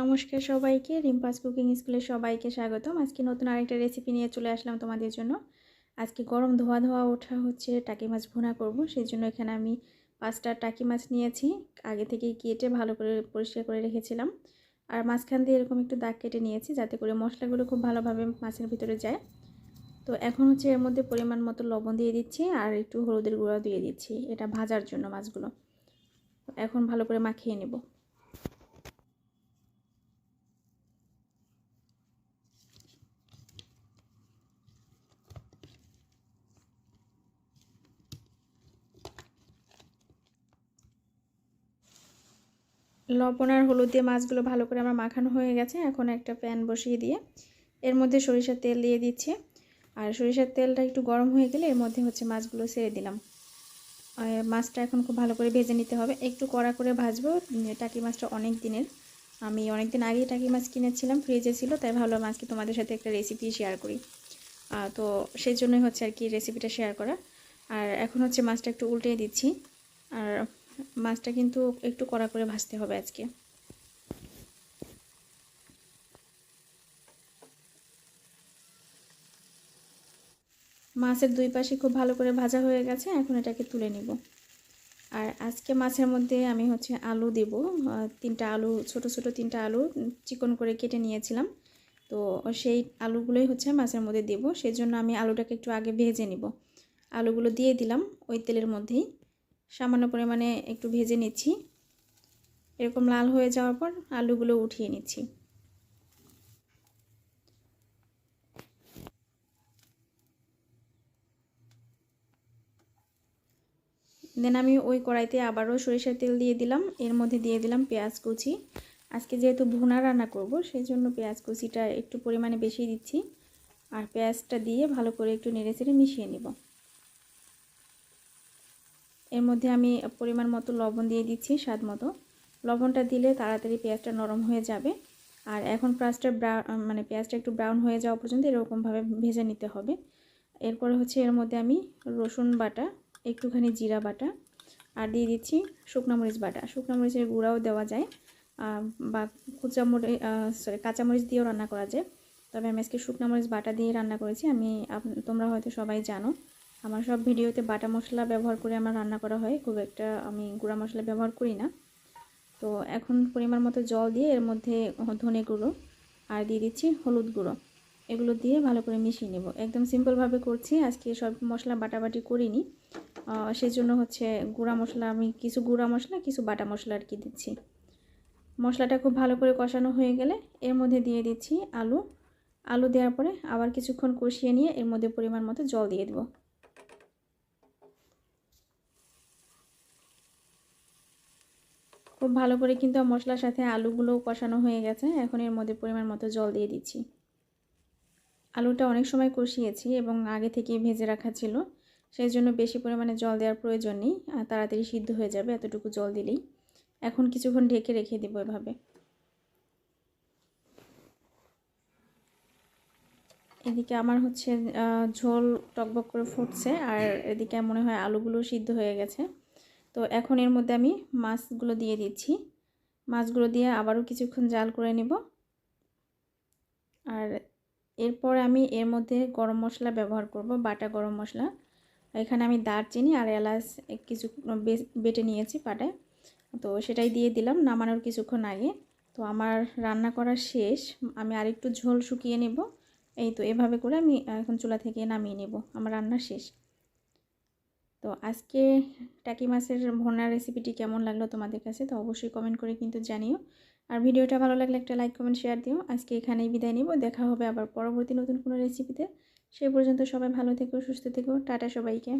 নমস্কার সবাইকে। রিম্পাস কুকিং স্কুলে সবাইকে স্বাগতম। আজকে নতুন আরেকটা রেসিপি নিয়ে চলে আসলাম তোমাদের জন্য। আজকে গরম ধোয়া ধোয়া ওঠা হচ্ছে, টাকি মাছ ভুনা করব। সেই জন্য এখানে আমি পাঁচটা টাকি মাছ নিয়েছি। আগে থেকে কেটে ভালো করে পরিষ্কার করে রেখেছিলাম। আর মাঝখান দিয়ে এরকম একটু দাগ কেটে নিয়েছি যাতে করে মশলাগুলো খুব ভালোভাবে মাছের ভিতরে যায়। তো এখন হচ্ছে এর মধ্যে পরিমাণ মতো লবণ দিয়ে দিচ্ছি আর একটু হলুদের গুঁড়া দিয়ে দিচ্ছি এটা ভাজার জন্য মাছগুলো। এখন ভালো করে মাখিয়ে নেব। লবণ আর হলুদ দিয়ে মাছগুলো ভালো করে আমার মাখানো হয়ে গেছে। এখন একটা প্যান বসিয়ে দিয়ে এর মধ্যে সরিষার তেল দিয়ে দিচ্ছি। আর সরিষার তেলটা একটু গরম হয়ে গেলে এর মধ্যে হচ্ছে মাছগুলো ছেড়ে দিলাম। মাছটা এখন খুব ভালো করে ভেজে নিতে হবে। একটু কড়া করে ভাজবো টাকি মাছটা অনেক দিনের। আমি অনেক দিন আগেই টাকি মাছ কিনেছিলাম ফ্রিজে ছিল, তাই ভালো মাছকে তোমাদের সাথে একটা রেসিপি শেয়ার করি। তো সেই জন্যই হচ্ছে আর কি রেসিপিটা শেয়ার করা। আর এখন হচ্ছে মাছটা একটু উল্টে দিচ্ছি। আর মাছটা কিন্তু একটু কড়া করে ভাজতে হবে আজকে। মাছের দুই পাশে খুব ভালো করে ভাজা হয়ে গেছে, এখন এটাকে তুলে নিব। আর আজকে মাছের মধ্যে আমি হচ্ছে আলু দেব তিনটা আলু, ছোট ছোট তিনটা আলু চিকন করে কেটে নিয়েছিলাম। তো সেই আলুগুলোই হচ্ছে মাছের মধ্যে দেব সেই জন্য আমি আলুটাকে একটু আগে ভেজে নিব। আলুগুলো দিয়ে দিলাম ওই তেলের মধ্যেই। সামান্য পরিমাণে একটু ভেজে নিচ্ছি। এরকম লাল হয়ে যাওয়ার পর আলুগুলো উঠিয়ে নিচ্ছি। দেন আমি ওই কড়াইতে আবারও সরিষার তেল দিয়ে দিলাম। এর মধ্যে দিয়ে দিলাম পেঁয়াজ কুচি। আজকে যেহেতু ভুনা রান্না করব সেই জন্য পেঁয়াজ কুচিটা একটু পরিমাণে বেশি দিচ্ছি। আর পেঁয়াজটা দিয়ে ভালো করে একটু নেড়ে চেড়ে মিশিয়ে নিব। এর মধ্যে আমি পরিমাণ মতো লবণ দিয়ে দিচ্ছি, স্বাদ মতো। লবণটা দিলে তাড়াতাড়ি পেঁয়াজটা নরম হয়ে যাবে। আর এখন পেঁয়াজটা মানে পেঁয়াজটা একটু ব্রাউন হয়ে যাওয়া পর্যন্ত এরকমভাবে ভেজে নিতে হবে। এরপরে হচ্ছে এর মধ্যে আমি রসুন বাটা, একটুখানি জিরা বাটা, আর দিয়ে দিচ্ছি শুকনো মরিচ বাটা। শুকনো মরিচের গুঁড়াও দেওয়া যায় বা কুচামরিচ সরি কাঁচামরিচ দিয়েও রান্না করা যায়। তবে আমি আজকে শুকনো মরিচ বাটা দিয়ে রান্না করেছি, আমি তোমরা হয়তো সবাই জানো। আমার সব ভিডিওতে বাটা মশলা ব্যবহার করে আমার রান্না করা হয়। খুব একটা আমি গুঁড়া মশলা ব্যবহার করি না। তো এখন পরিমাণ মতো জল দিয়ে এর মধ্যে ধনে গুঁড়ো আর দিয়ে দিচ্ছি হলুদ গুঁড়ো। এগুলো দিয়ে ভালো করে মিশিয়ে নেব। একদম সিম্পলভাবে করছি। আজকে সব মশলা বাটাবাটি করিনি। সেই জন্য হচ্ছে গুঁড়া মশলা, আমি কিছু গুঁড়া মশলা, কিছু বাটা মশলা আর কি দিচ্ছি। মশলাটা খুব ভালো করে কষানো হয়ে গেলে এর মধ্যে দিয়ে দিচ্ছি আলু। আলু দেওয়ার পরে আবার কিছুক্ষণ কষিয়ে নিয়ে এর মধ্যে পরিমাণ মতো জল দিয়ে দেবো। খুব ভালো করে কিন্তু মশলার সাথে আলুগুলোও কষানো হয়ে গেছে। এখন এর মধ্যে পরিমাণ মতো জল দিয়ে দিচ্ছি। আলুটা অনেক সময় কষিয়েছি এবং আগে থেকে ভেজে রাখা ছিল। সেই জন্য বেশি পরিমাণে জল দেওয়ার প্রয়োজন নেই। তাড়াতাড়ি সিদ্ধ হয়ে যাবে, এতটুকু জল দিলেই। এখন কিছুক্ষণ ঢেকে রেখে দেবো এভাবে। এদিকে আমার হচ্ছে ঝোল টকবক করে ফুটছে। আর এদিকে মনে হয় আলুগুলো সিদ্ধ হয়ে গেছে। তো এখন এর মধ্যে আমি মাছগুলো দিয়ে দিচ্ছি। মাছগুলো দিয়ে আবারও কিছুক্ষণ জাল করে নেব। আর এরপর আমি এর মধ্যে গরম মশলা ব্যবহার করব, বাটা গরম মশলা। এখানে আমি দারচিনি আর এলাচ কিছু বেটে নিয়েছি পাটায়। তো সেটাই দিয়ে দিলাম নামানোর কিছুক্ষণ আগে। তো আমার রান্না করা শেষ, আমি আরেকটু ঝোল শুকিয়ে নেব। এই তো এভাবে করে আমি এখন চুলা থেকে নামিয়ে নেব। আমার রান্না শেষ। তো আজকে টাকি মাছের ভোনার রেসিপিটি কেমন লাগল তোমাদের কাছে তো অবশ্যই কমেন্ট করে কিন্তু জানিও। আর ভিডিওটা ভালো লাগলে একটা লাইক কমেন্ট শেয়ার দিও। আজকে এখানেই বিদায় নিব। দেখা হবে আবার পরবর্তী নতুন কোনো রেসিপিতে সেই পর্যন্ত সবাই ভালো থেকো, সুস্থ থেকো। টাটা সবাইকে।